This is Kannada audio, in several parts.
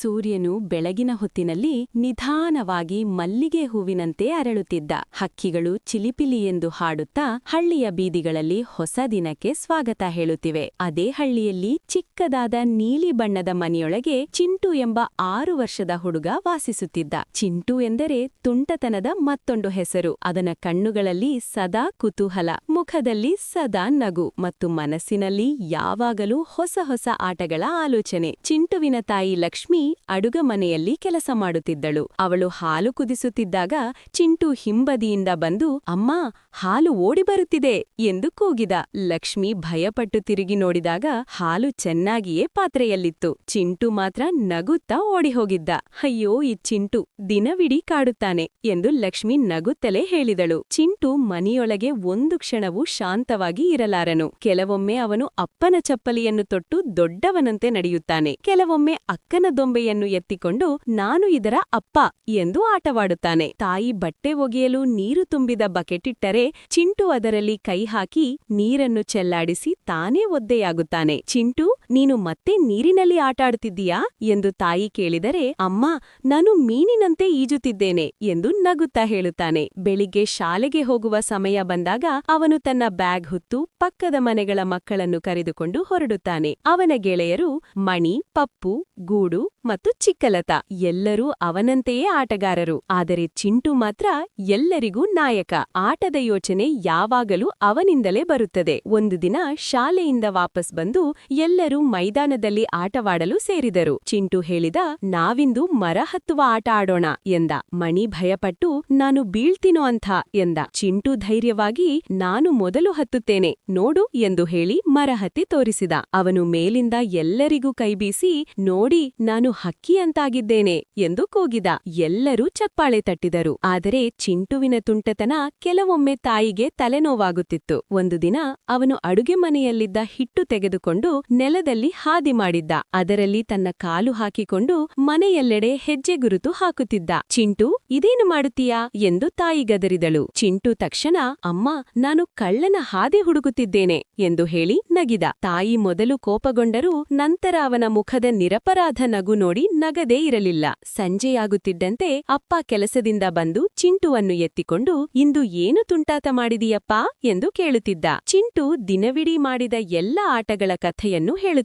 ಸೂರ್ಯನು ಬೆಳಗಿನ ಹೊತ್ತಿನಲ್ಲಿ ನಿಧಾನವಾಗಿ ಮಲ್ಲಿಗೆ ಹೂವಿನಂತೆ ಅರಳುತ್ತಿದ್ದ. ಹಕ್ಕಿಗಳು ಚಿಲಿಪಿಲಿ ಎಂದು ಹಾಡುತ್ತಾ ಹಳ್ಳಿಯ ಬೀದಿಗಳಲ್ಲಿ ಹೊಸ ದಿನಕ್ಕೆ ಸ್ವಾಗತ ಹೇಳುತ್ತಿವೆ. ಅದೇ ಹಳ್ಳಿಯಲ್ಲಿ ಚಿಕ್ಕದಾದ ನೀಲಿ ಬಣ್ಣದ ಮನೆಯೊಳಗೆ ಚಿಂಟು ಎಂಬ ಆರು ವರ್ಷದ ಹುಡುಗ ವಾಸಿಸುತ್ತಿದ್ದ. ಚಿಂಟು ಎಂದರೆ ತುಂಟತನದ ಮತ್ತೊಂದು ಹೆಸರು. ಅದನ ಕಣ್ಣುಗಳಲ್ಲಿ ಸದಾ ಕುತೂಹಲ, ಮುಖದಲ್ಲಿ ಸದಾ ನಗು ಮತ್ತು ಮನಸ್ಸಿನಲ್ಲಿ ಯಾವಾಗಲೂ ಹೊಸ ಹೊಸ ಆಟಗಳ ಆಲೋಚನೆ. ಚಿಂಟುವಿನ ತಾಯಿ ಲಕ್ಷ್ಮಿ ಅಡುಗ ಮನೆಯಲ್ಲಿ ಕೆಲಸ ಮಾಡುತ್ತಿದ್ದಳು. ಅವಳು ಹಾಲು ಕುದಿಸುತ್ತಿದ್ದಾಗ ಚಿಂಟು ಹಿಂಬದಿಯಿಂದ ಬಂದು, ಅಮ್ಮ, ಹಾಲು ಓಡಿ ಬರುತ್ತಿದೆ ಎಂದು ಕೂಗಿದ. ಲಕ್ಷ್ಮಿ ಭಯಪಟ್ಟು ತಿರುಗಿ ನೋಡಿದಾಗ ಹಾಲು ಚೆನ್ನಾಗಿಯೇ ಪಾತ್ರೆಯಲ್ಲಿತ್ತು. ಚಿಂಟು ಮಾತ್ರ ನಗುತ್ತಾ ಓಡಿಹೋಗಿದ್ದ. ಅಯ್ಯೋ, ಈ ಚಿಂಟು ದಿನವಿಡೀ ಕಾಡುತ್ತಾನೆ ಎಂದು ಲಕ್ಷ್ಮಿ ನಗುತ್ತಲೇ ಹೇಳಿದಳು. ಚಿಂಟು ಮನೆಯೊಳಗೆ ಒಂದು ಕ್ಷಣವೂ ಶಾಂತವಾಗಿ ಇರಲಾರನು. ಕೆಲವೊಮ್ಮೆ ಅವನು ಅಪ್ಪನ ಚಪ್ಪಲಿಯನ್ನು ತೊಟ್ಟು ದೊಡ್ಡವನಂತೆ ನಡೆಯುತ್ತಾನೆ. ಕೆಲವೊಮ್ಮೆ ಅಕ್ಕನ ದೊಂಬೆಯನ್ನು ಎತ್ತಿಕೊಂಡು ನಾನು ಇದರ ಅಪ್ಪ ಎಂದು ಆಟವಾಡುತ್ತಾನೆ. ತಾಯಿ ಬಟ್ಟೆ ಒಗೆಯಲು ನೀರು ತುಂಬಿದ ಬಕೆಟಿಟ್ಟರೆ ಚಿಂಟು ಅದರಲ್ಲಿ ಕೈ ಹಾಕಿ ನೀರನ್ನು ಚೆಲ್ಲಾಡಿಸಿ ತಾನೇ ಒದ್ದೆಯಾಗುತ್ತಾನೆ. ಚಿಂಟು ನೀನು ಮತ್ತೆ ನೀರಿನಲ್ಲಿ ಆಟಾಡುತ್ತಿದ್ದೀಯಾ ಎಂದು ತಾಯಿ ಕೇಳಿದರೆ, ಅಮ್ಮ, ನಾನು ಮೀನಿನಂತೆ ಈಜುತ್ತಿದ್ದೇನೆ ಎಂದು ನಗುತ್ತಾ ಹೇಳುತ್ತಾನೆ. ಬೆಳಿಗ್ಗೆ ಶಾಲೆಗೆ ಹೋಗುವ ಸಮಯ ಬಂದಾಗ ಅವನು ತನ್ನ ಬ್ಯಾಗ್ ಹೊತ್ತು ಪಕ್ಕದ ಮನೆಗಳ ಮಕ್ಕಳನ್ನು ಕರೆದುಕೊಂಡು ಹೊರಡುತ್ತಾನೆ. ಅವನ ಗೆಳೆಯರು ಮಣಿ, ಪಪ್ಪು, ಗೂಡು ಮತ್ತು ಚಿಕ್ಕಲತ ಎಲ್ಲರೂ ಅವನಂತೆಯೇ ಆಟಗಾರರು. ಆದರೆ ಚಿಂಟು ಮಾತ್ರ ಎಲ್ಲರಿಗೂ ನಾಯಕ. ಆಟದ ಯೋಚನೆ ಯಾವಾಗಲೂ ಅವನಿಂದಲೇ ಬರುತ್ತದೆ. ಒಂದು ದಿನ ಶಾಲೆಯಿಂದ ವಾಪಸ್ ಬಂದು ಎಲ್ಲರೂ ಮೈದಾನದಲ್ಲಿ ಆಟವಾಡಲು ಸೇರಿದರು. ಚಿಂಟು ಹೇಳಿದ, ನಾವಿಂದು ಮರ ಹತ್ತುವ ಆಟ ಆಡೋಣ ಎಂದ. ಮಣಿ ಭಯಪಟ್ಟು, ನಾನು ಬೀಳ್ತೀನೋ ಅಂಥ ಎಂದ. ಚಿಂಟು ಧೈರ್ಯವಾಗಿ, ನಾನು ಮೊದಲು ಹತ್ತುತ್ತೇನೆ, ನೋಡು ಎಂದು ಹೇಳಿ ಮರಹತ್ತಿ ತೋರಿಸಿದ. ಅವನು ಮೇಲಿಂದ ಎಲ್ಲರಿಗೂ ಕೈಬೀಸಿ ನೋಡಿ, ನಾನು ಹಕ್ಕಿ ಅಂತಾಗಿದ್ದೇನೆ ಎಂದು ಕೂಗಿದ. ಎಲ್ಲರೂ ಚಪ್ಪಾಳೆ ತಟ್ಟಿದರು. ಆದರೆ ಚಿಂಟುವಿನ ತುಂಟತನ ಕೆಲವೊಮ್ಮೆ ತಾಯಿಗೆ ತಲೆನೋವಾಗುತ್ತಿತ್ತು. ಒಂದು ದಿನ, ಅವನು ಅಡುಗೆ ಮನೆಯಲ್ಲಿದ್ದ ಹಿಟ್ಟು ತೆಗೆದುಕೊಂಡು ನೆಲದಲ್ಲಿ ಹಾದಿ ಮಾಡಿದ್ದ. ಅದರಲ್ಲಿ ತನ್ನ ಕಾಲು ಹಾಕಿಕೊಂಡು ಮನೆಯೆಲ್ಲೆಡೆ ಹೆಜ್ಜೆ ಗುರುತು ಹಾಕುತ್ತಿದ್ದ. ಚಿಂಟು, ಇದೇನು ಮಾಡುತ್ತೀಯಾ? ಎಂದು ತಾಯಿ ಗದರಿದಳು. ಚಿಂಟು ತಕ್ಷಣ, ಅಮ್ಮ, ನಾನು ಕಳ್ಳನ ಹಾದಿ ಹುಡುಕುತ್ತಿದ್ದೇನೆ ಎಂದು ಹೇಳಿ ನಗಿದ. ತಾಯಿ ಮೊದಲು ಕೋಪಗೊಂಡರೂ ನಂತರ ಅವನ ಮುಖದ ನಿರಪರಾಧ ನಗು ನೋಡಿ ನಗದೇ ಇರಲಿಲ್ಲ. ಸಂಜೆಯಾಗುತ್ತಿದ್ದಂತೆ ಅಪ್ಪ ಕೆಲಸದಿಂದ ಬಂದು ಚಿಂಟುವನ್ನು ಎತ್ತಿಕೊಂಡು, ಇಂದು ಏನು ತುಂಟಾತ ಮಾಡಿದೀಯಪ್ಪಾ? ಎಂದು ಕೇಳುತ್ತಿದ್ದ. ಚಿಂಟು ದಿನವಿಡೀ ಮಾಡಿದ ಎಲ್ಲ ಆಟಗಳ ಕಥೆಯನ್ನು ಹೇಳುತ್ತಿದ್ದ.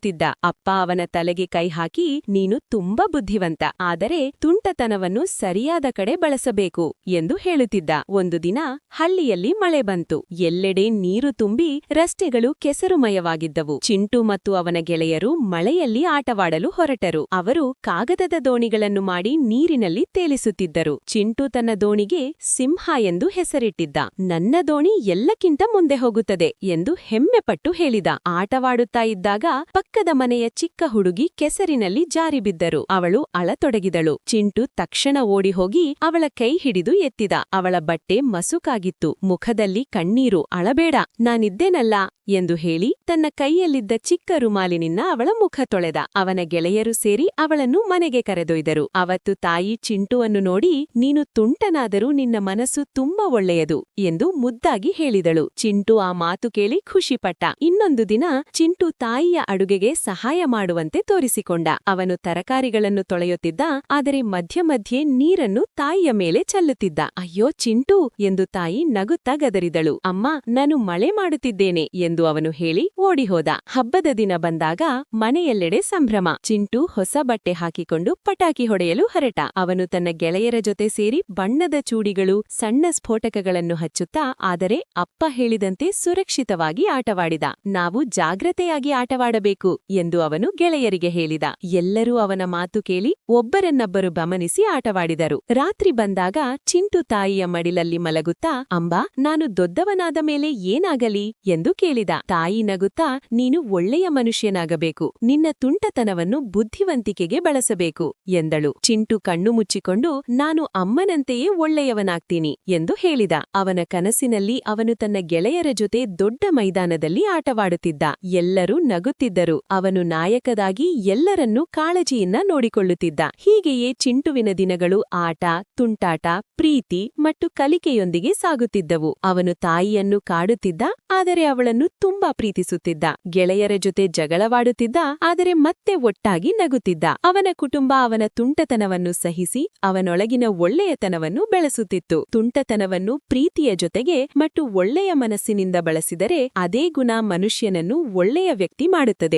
ಅಪ್ಪ ಅವನ ತಲೆಗೆ ಕೈ ಹಾಕಿ, ನೀನು ತುಂಬಾ ಬುದ್ಧಿವಂತ, ಆದರೆ ತುಂಟತನವನ್ನು ಸರಿಯಾದ ಕಡೆ ಬಳಸಬೇಕು ಎಂದು ಹೇಳುತ್ತಿದ್ದ. ಒಂದು ದಿನ ಹಳ್ಳಿಯಲ್ಲಿ ಮಳೆ ಬಂತು. ಎಲ್ಲೆಡೆ ನೀರು ತುಂಬಿ ರಸ್ತೆಗಳು ಕೆಸರುಮಯವಾಗಿದ್ದವು. ಚಿಂಟು ಮತ್ತು ಅವನ ಗೆಳೆಯರು ಮಳೆಯಲ್ಲಿ ಆಟವಾಡಲು ಹೊರಟರು. ಅವರು ಕಾಗದದ ದೋಣಿಗಳನ್ನು ಮಾಡಿ ನೀರಿನಲ್ಲಿ ತೇಲಿಸುತ್ತಿದ್ದರು. ಚಿಂಟು ತನ್ನ ದೋಣಿಗೆ ಸಿಂಹ ಎಂದು ಹೆಸರಿಟ್ಟಿದ್ದ. ನನ್ನ ದೋಣಿ ಎಲ್ಲಕ್ಕಿಂತ ಮುಂದೆ ಹೋಗುತ್ತದೆ ಎಂದು ಹೆಮ್ಮೆಪಟ್ಟು ಹೇಳಿದ. ಆಟವಾಡುತ್ತಾ ಇದ್ದಾಗ ಪಕ್ಕದ ಮನೆಯ ಚಿಕ್ಕ ಹುಡುಗಿ ಕೆಸರಿನಲ್ಲಿ ಜಾರಿಬಿದ್ದರು. ಅವಳು ಅಳತೊಡಗಿದಳು. ಚಿಂಟು ತಕ್ಷಣ ಓಡಿ ಹೋಗಿ ಅವಳ ಕೈ ಹಿಡಿದು ಎತ್ತಿದ. ಅವಳ ಬಟ್ಟೆ ಮಸುಕಾಗಿತ್ತು. ಮುಖದಲ್ಲಿ ಕಣ್ಣೀರು. ಅಳಬೇಡ, ನಾನಿದ್ದೇನಲ್ಲ ಎಂದು ಹೇಳಿ ತನ್ನ ಕೈಯಲ್ಲಿದ್ದ ಚಿಕ್ಕ ರುಮಾಲಿನಿಂದ ಅವಳ ಮುಖ ತೊಳೆದ. ಅವನ ಗೆಳೆಯರು ಸೇರಿ ಅವಳನ್ನು ಮನೆಗೆ ಕರೆದೊಯ್ದರು. ಅವತ್ತು ತಾಯಿ ಚಿಂಟುವನ್ನು ನೋಡಿ ನೀನು ತುಂಟನಾದರೂ ನಿನ್ನ ಮನಸ್ಸು ತುಂಬಾ ಒಳ್ಳೆಯದು ಎಂದು ಮುದ್ದಾಗಿ ಹೇಳಿದಳು. ಚಿಂಟು ಆ ಮಾತು ಕೇಳಿ ಖುಷಿಪಟ್ಟ. ಇನ್ನೊಂದು ದಿನ ಚಿಂಟು ತಾಯಿಯ ಅಡುಗೆಗೆ ಸಹಾಯ ಮಾಡುವಂತೆ ತೋರಿಸಿಕೊಂಡ. ಅವನು ತರಕಾರಿಗಳನ್ನು ತೊಳೆಯುತ್ತಿದ್ದ, ಆದರೆ ಮಧ್ಯ ಮಧ್ಯೆ ನೀರನ್ನು ತಾಯಿಯ ಮೇಲೆ ಚೆಲ್ಲುತ್ತಿದ್ದ. ಅಯ್ಯೋ ಚಿಂಟು ಎಂದು ತಾಯಿ ನಗುತ್ತಾ ಗದರಿದಳು. ಅಮ್ಮ, ನಾನು ಮಳೆ ಮಾಡುತ್ತಿದ್ದೇನೆ ಎಂದು ಅವನು ಹೇಳಿ ಓಡಿಹೋದ. ಹಬ್ಬದ ದಿನ ಬಂದಾಗ ಮನೆಯೆಲ್ಲೆಡೆ ಸಂಭ್ರಮ. ಚಿಂಟು ಹೊಸ ಬಟ್ಟೆ ಹಾಕಿಕೊಂಡು ಪಟಾಕಿ ಹೊಡೆಯಲು ಹೊರಟ. ಅವನು ತನ್ನ ಗೆಳೆಯರ ಜೊತೆ ಸೇರಿ ಬಣ್ಣದ ಚೂಡಿಗಳು, ಸಣ್ಣ ಸ್ಫೋಟಕಗಳನ್ನು ಹಚ್ಚುತ್ತಾ, ಆದರೆ ಅಪ್ಪ ಹೇಳಿದಂತೆ ಸುರಕ್ಷಿತವಾಗಿ ಆಟವಾಡಿದ. ನಾವು ಜಾಗ್ರತೆಯಾಗಿ ಆಟವಾಡಬೇಕು. ಎಂದು ಅವನು ಗೆಳೆಯರಿಗೆ ಹೇಳಿದ. ಎಲ್ಲರೂ ಅವನ ಮಾತು ಕೇಳಿ ಒಬ್ಬರನ್ನೊಬ್ಬರು ಗಮನಿಸಿ ಆಟವಾಡಿದರು. ರಾತ್ರಿ ಬಂದಾಗ ಚಿಂಟು ತಾಯಿಯ ಮಡಿಲಲ್ಲಿ ಮಲಗುತ್ತಾ, ಅಂಬಾ, ನಾನು ದೊಡ್ಡವನಾದ ಮೇಲೆ ಏನಾಗಲಿ? ಎಂದು ಕೇಳಿದ. ತಾಯಿ ನಗುತ್ತಾ, ನೀನು ಒಳ್ಳೆಯ ಮನುಷ್ಯನಾಗಬೇಕು. ನಿನ್ನ ತುಂಟತನವನ್ನು ಬುದ್ಧಿವಂತಿಕೆಗೆ ಬಳಸಬೇಕು, ಎಂದಳು. ಚಿಂಟು ಕಣ್ಣು ಮುಚ್ಚಿಕೊಂಡು, ನಾನು ಅಮ್ಮನಂತೆಯೇ ಒಳ್ಳೆಯವನಾಗ್ತೀನಿ, ಎಂದು ಹೇಳಿದ. ಅವನ ಕನಸಿನಲ್ಲಿ ಅವನು ತನ್ನ ಗೆಳೆಯರ ಜೊತೆ ದೊಡ್ಡ ಮೈದಾನದಲ್ಲಿ ಆಟವಾಡುತ್ತಿದ್ದ. ಎಲ್ಲರೂ ನಗುತ್ತಿದ್ದರು. ಅವನು ನಾಯಕದಾಗಿ ಎಲ್ಲರನ್ನೂ ಕಾಳಜಿಯಿಂದ ನೋಡಿಕೊಳ್ಳುತ್ತಿದ್ದ. ಹೀಗೆಯೇ ಚಿಂಟುವಿನ ದಿನಗಳು ಆಟ, ತುಂಟಾಟ, ಪ್ರೀತಿ ಮತ್ತು ಕಲಿಕೆಯೊಂದಿಗೆ ಸಾಗುತ್ತಿದ್ದವು. ಅವನು ತಾಯಿಯನ್ನು ಕಾಡುತ್ತಿದ್ದ, ಆದರೆ ಅವಳನ್ನು ತುಂಬಾ ಪ್ರೀತಿಸುತ್ತಿದ್ದ. ಗೆಳೆಯರ ಜೊತೆ ಜಗಳವಾಡುತ್ತಿದ್ದ, ಆದರೆ ಮತ್ತೆ ಒಟ್ಟಾಗಿ ನಗುತ್ತಿದ್ದ. ಅವನ ಕುಟುಂಬ ಅವನ ತುಂಟತನವನ್ನು ಸಹಿಸಿ, ಅವನೊಳಗಿನ ಒಳ್ಳೆಯತನವನ್ನು ಬೆಳೆಸುತ್ತಿತ್ತು. ತುಂಟತನವನ್ನು ಪ್ರೀತಿಯ ಜೊತೆಗೆ ಮತ್ತು ಒಳ್ಳೆಯ ಮನಸ್ಸಿನಿಂದ ಬಳಸಿದರೆ, ಅದೇ ಗುಣ ಮನುಷ್ಯನನ್ನು ಒಳ್ಳೆಯ ವ್ಯಕ್ತಿ ಮಾಡುತ್ತದೆ.